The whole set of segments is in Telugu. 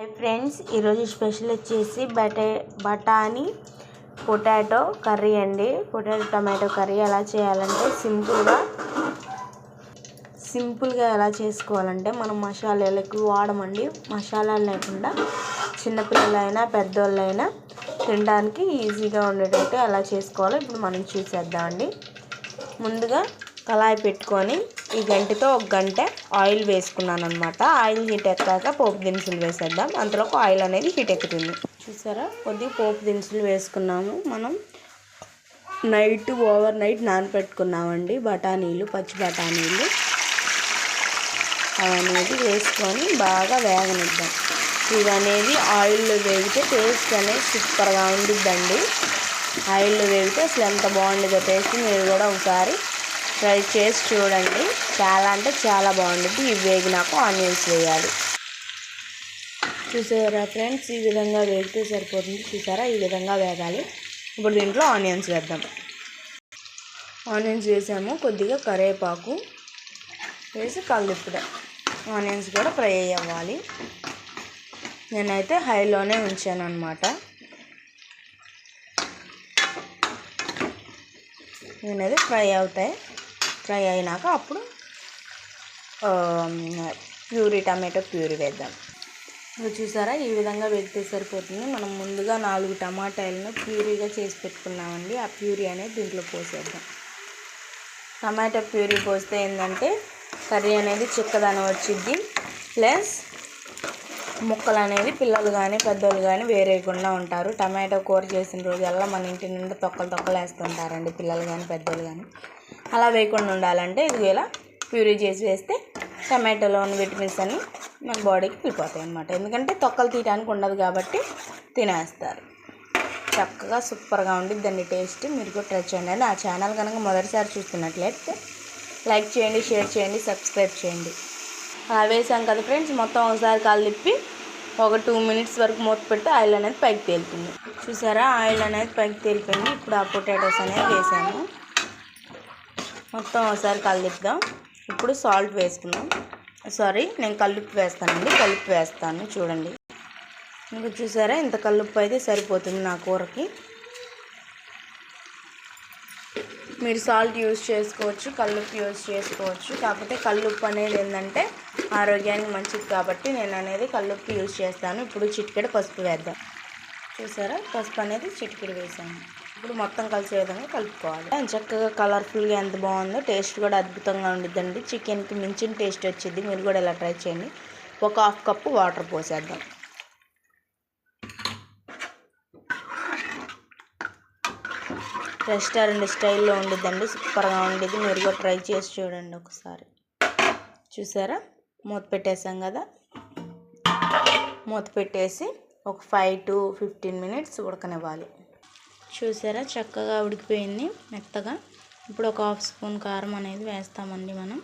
హాయ్ ఫ్రెండ్స్ ఈరోజు స్పెషల్ వచ్చేసి బటే బఠానీ పొటాటో కర్రీ అండి. పొటాటో టమాటో కర్రీ ఎలా చేయాలంటే సింపుల్గా సింపుల్గా ఎలా చేసుకోవాలంటే మనం మసాలాలు ఎక్కువ వాడమండి. మసాలాలు లేకుండా చిన్నపిల్లలైనా పెద్దోళ్ళైనా తినడానికి ఈజీగా ఉండేటట్టు ఎలా చేసుకోవాలో ఇప్పుడు మనం చూసేద్దామండి. ముందుగా కళాయి పెట్టుకొని ఈ గంటతో ఒక గంట ఆయిల్ వేసుకున్నాను అనమాట ఆయిల్ హీట్ ఎక్కాక పోపు దినుసులు వేసేద్దాం. అంతలోకి ఆయిల్ అనేది హీట్ ఎక్కుతుంది. చూసారా? కొద్దిగా పోపు దినుసులు వేసుకున్నాము. మనం నైట్ ఓవర్ నైట్ నానపెట్టుకున్నామండి. బఠానీలు పచ్చి బఠానీలు అవనేది వేసుకొని బాగా వేగనిద్దాం. ఇవి అనేది ఆయిల్లో వేగితే టేస్ట్ అనేది సూపర్గా ఉండిద్దండి. ఆయిల్లో వేగితే అసలు ఎంత బాగుండదో టేస్ట్. మీరు కూడా ఒకసారి ట్రై చేసి చూడండి. చాలా అంటే చాలా బాగుంటుంది ఇవి వేగినాక ఆనియన్స్ వేయాలి. చూసారా ఫ్రెండ్స్? ఈ విధంగా వేగితే సరిపోతుంది. చూసారా? ఈ విధంగా వేగాలి. ఇప్పుడు దీంట్లో ఆనియన్స్ వేద్దాం. ఆనియన్స్ వేసాము. కొద్దిగా కరివేపాకు వేసి కలుపుదాం. ఆనియన్స్ కూడా ఫ్రై అవ్వాలి. నేనైతే హైలోనే ఉంచాను అనమాట నేనైతే ఫ్రై అవుతాయి. ఫ్రై అయినాక అప్పుడు ప్యూరీ టమాటో ప్యూరీ వేద్దాం. ఇప్పుడు చూసారా? ఈ విధంగా పెడితే సరిపోతుంది. మనం ముందుగా నాలుగు టమాటాలను ప్యూరీగా చేసి పెట్టుకున్నామండి. ఆ ప్యూరీ అనేది దీంట్లో పోసేద్దాం. టమాటో ప్యూరీ పోస్తే ఏంటంటే కర్రీ అనేది చిక్కదనం వచ్చిద్ది. ప్లస్ ముక్కలు అనేది పిల్లలు కానీ పెద్దోళ్ళు కానీ వేరేయకుండా ఉంటారు. టమాటో కూర చేసిన రోజల్లా మన ఇంటి నుండి తొక్కలు తొక్కలు వేస్తుంటారండి పిల్లలు కానీ పెద్దోళ్ళు కానీ అలా వేయకుండా ఉండాలంటే ఇది ఇలా ప్యూరీ చేసి వేస్తే టమాటోలో ఉన్న విటమిన్స్ అన్నీ మన బాడీకి వెళ్ళిపోతాయి అన్నమాట. ఎందుకంటే తొక్కలు తీయడానికి ఉండదు కాబట్టి తినేస్తారు. చక్కగా సూపర్గా ఉండిద్దండి టేస్ట్. మీరు కూడా ట్రై చేయండి నా ఛానల్ కనుక మొదటిసారి చూస్తున్నట్లయితే లైక్ చేయండి షేర్ చేయండి సబ్స్క్రైబ్ చేయండి. అలా వేసాం కదా ఫ్రెండ్స్ మొత్తం ఒకసారి కాలు తిప్పి ఒక టూ మినిట్స్ వరకు మూత పెడితే ఆయిల్ అనేది పైకి తేలుతుంది. చూసారా? ఆయిల్ అనేది పైకి తేలిపోయింది. ఇప్పుడు ఆ పొటాటోస్ అనేది వేసాము. మొత్తం ఒకసారి కలుపుదాం ఇప్పుడు సాల్ట్ వేసుకుందాం. సారీ నేను కల్లుప్పు వేస్తానండి. కలుపు వేస్తాను చూడండి. ఇంకా చూసారా? ఇంత కల్లుప్పు అయితే సరిపోతుంది నా కూరకి. మీరు సాల్ట్ యూజ్ చేసుకోవచ్చు కల్లుప్పు యూజ్ చేసుకోవచ్చు. కాకపోతే కల్లుప్పు అనేది ఏంటంటే ఆరోగ్యానికి మంచిది కాబట్టి నేను అనేది కల్లుప్పు యూజ్ చేస్తాను. ఇప్పుడు చిటికెడ పసుపు వేద్దాం. చూసారా? పసుపు అనేది చిటికెడు వేసాను. ఇప్పుడు మొత్తం కలిసే విధంగా కలుపుకోవాలి. చక్కగా కలర్ఫుల్గా ఎంత బాగుందో టేస్ట్ కూడా అద్భుతంగా ఉండిద్దండి. చికెన్కి మించిన టేస్ట్ వచ్చింది మీరు కూడా ఇలా ట్రై చేయండి. ఒక హాఫ్ కప్పు వాటర్ పోసేద్దాం. రెస్టారెంట్ స్టైల్లో ఉండిద్దండి. సూపర్గా ఉండిద్ది. మీరు కూడా ట్రై చేసి చూడండి ఒకసారి. చూసారా? మూత పెట్టేసాం కదా? మూత పెట్టేసి ఒక ఫైవ్ టు ఫిఫ్టీన్ మినిట్స్ ఉడకనివ్వాలి. చూసారా? చక్కగా ఉడికిపోయింది మెత్తగా. ఇప్పుడు ఒక హాఫ్ స్పూన్ కారం అనేది వేస్తామండి మనం.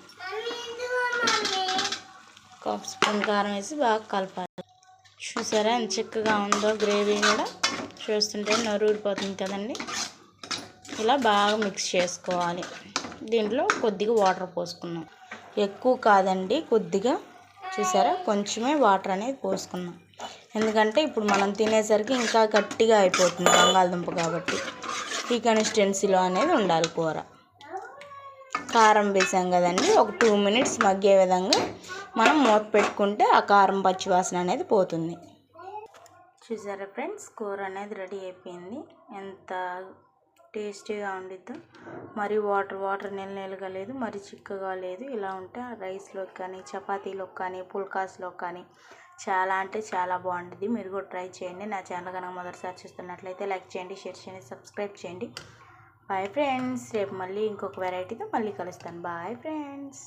ఒక హాఫ్ స్పూన్ కారం వేసి బాగా కలపాలి. చూసారా? ఎంత చక్కగా ఉందో గ్రేవీ కూడా. చూస్తుంటే నోరు ఊడిపోతుంది కదండి. ఇలా బాగా మిక్స్ చేసుకోవాలి. దీంట్లో కొద్దిగా వాటర్ పోసుకున్నాం ఎక్కువ కాదండి కొద్దిగా. చూసారా? కొంచెమే వాటర్ అనేది పోసుకున్నాం ఎందుకంటే ఇప్పుడు మనం తినేసరికి ఇంకా గట్టిగా అయిపోతుంది బంగాళదుంప కాబట్టి. ఈ కన్సిస్టెన్సీలో అనేది ఉండాలి కూర. కారం వేసాం కదండి ఒక టూ మినిట్స్ మగ్గే విధంగా మనం మూత పెట్టుకుంటే ఆ కారం పచ్చివాసన అనేది పోతుంది. చూసారా ఫ్రెండ్స్ కూర అనేది రెడీ అయిపోయింది. ఎంత టేస్టీగా ఉండిద్దో. మరి వాటర్ వాటర్ నెల నెలగా లేదు మరి చిక్కగా లేదు. ఇలా ఉంటే రైస్లో కానీ చపాతీలో కానీ పుల్కాస్లో కానీ చాలా అంటే చాలా బాగుంటుంది. మీరు కూడా ట్రై చేయండి. నా ఛానల్ కనుక మొదటిసారి చూస్తున్నట్లయితే లైక్ చేయండి షేర్ చేయండి సబ్స్క్రైబ్ చేయండి. Bye friends. రేపు మళ్ళీ ఇంకొక వెరైటీతో మళ్ళీ కలుస్తాను. Bye friends.